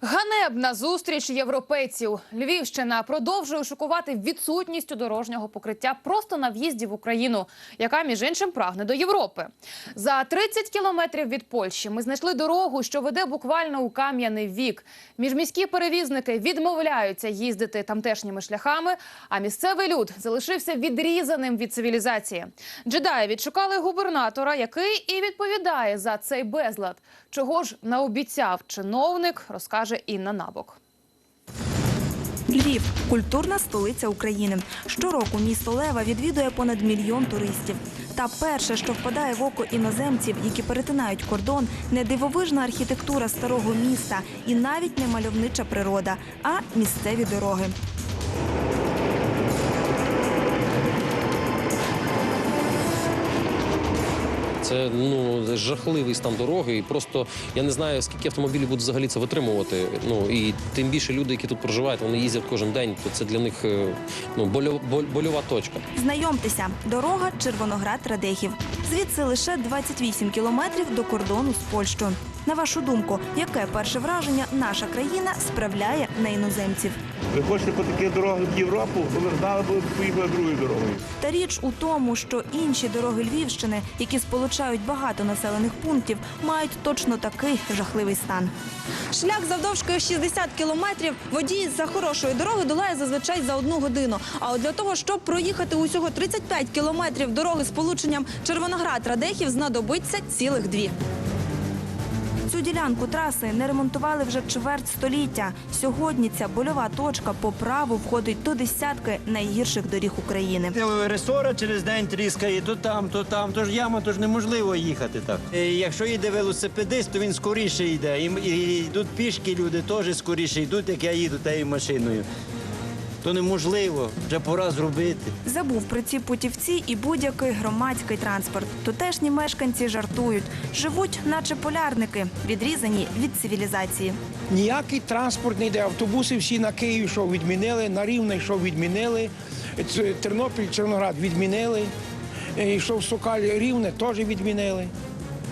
Ганебна зустріч європейців. Львівщина продовжує шокувати відсутністю дорожнього покриття просто на в'їзді в Україну, яка між іншим прагне до Європи. За 30 кілометрів від Польщі ми знайшли дорогу, що веде буквально у кам'яний вік. Міжміські перевізники відмовляються їздити тамтешніми шляхами, а місцевий люд залишився відрізаним від цивілізації. Джедаї відшукали губернатора, який і відповідає за цей безлад. Чого ж наобіцяв чиновник, розкаже Інна Набок. Львів культурна столиця України. Щороку місто Лева відвідує понад мільйон туристів. Та перше, що впадає в око іноземців, які перетинають кордон, не дивовижна архітектура старого міста і навіть не мальовнича природа, а місцеві дороги. Це ну жахливий стан дороги, і просто я не знаю, скільки автомобілів будуть взагалі це витримувати. Ну і тим більше люди, які тут проживають, вони їздять кожен день. То це для них е, ну больо- боль- больова точка. Знайомтеся, дорога Червоноград-Радехів. Звідси лише 28 кілометрів до кордону з Польщею. На вашу думку, яке перше враження наша країна справляє на іноземців? Ви хочете по таких дорогах в Європу, ви знали, б поїхали другою дорогою. Та річ у тому, що інші дороги Львівщини, які сполучають багато населених пунктів, мають точно такий жахливий стан. Шлях завдовжкою 60 кілометрів водій за хорошої дороги долає зазвичай за одну годину. А от для того, щоб проїхати усього 35 кілометрів дороги з полученням Червоноград-Радехів, знадобиться цілих дві. Цю ділянку траси не ремонтували вже чверть століття. Сьогодні ця больова точка по праву входить до десятки найгірших доріг України. Ресора через день тріскає, то там, то там, то ж яма, то ж неможливо їхати так. Е, Якщо їде велосипедист, то він скоріше йде. І, і йдуть пішки люди теж скоріше йдуть, як я їду тією машиною. То неможливо, вже пора зробити. Забув про ці путівці і будь-який громадський транспорт. Тутешні мешканці жартують, живуть, наче полярники, відрізані від цивілізації. Ніякий транспорт не йде. Автобуси всі на Київ, що відмінили, на Рівне, що відмінили, Тернопіль, Чорноград відмінили, Е, і що в Сокалі Рівне теж відмінили.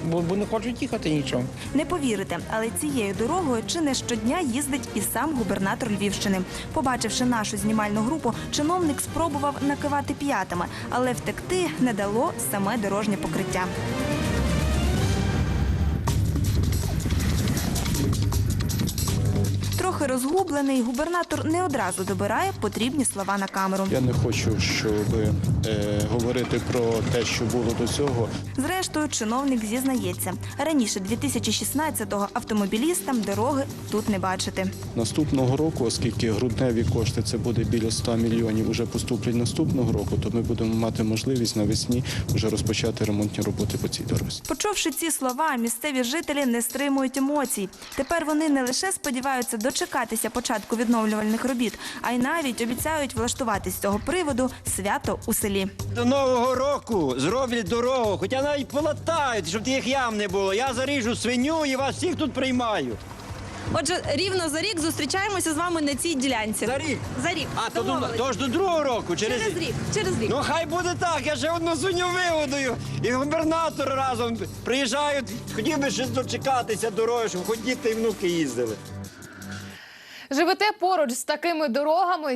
Бо, бо не хочуть їхати нічого. Не повірите, але цією дорогою чи не щодня їздить і сам губернатор Львівщини. Побачивши нашу знімальну групу, чиновник спробував накивати п'ятами, але втекти не дало саме дорожнє покриття. Трохи розгублений, губернатор не одразу добирає потрібні слова на камеру. Я не хочу, щоб е, говорити про те, що було до цього. Зрештою, чиновник зізнається, раніше 2016-го автомобілістам дороги тут не бачити. Наступного року, оскільки грудневі кошти це буде біля 100 мільйонів, вже поступлять наступного року, то ми будемо мати можливість навесні вже розпочати ремонтні роботи по цій дорозі. Почувши ці слова, місцеві жителі не стримують емоцій. Тепер вони не лише сподіваються дочекатися початку відновлювальних робіт, а й навіть обіцяють влаштувати з цього приводу свято у селі. До Нового року зроблять дорогу, хоча навіть полатають, щоб тих ям не було. Я заріжу свиню і вас всіх тут приймаю. Отже, рівно за рік зустрічаємося з вами на цій ділянці. За рік. За рік. А то, до, Домовились. то ж до другого року, через, Через рік. Через рік. Ну хай буде так, я ще одну свиню вигодую. І губернатор разом приїжджають, хотів би щось дочекатися дороги, щоб хоч діти і внуки їздили. Живете поруч з такими дорогами.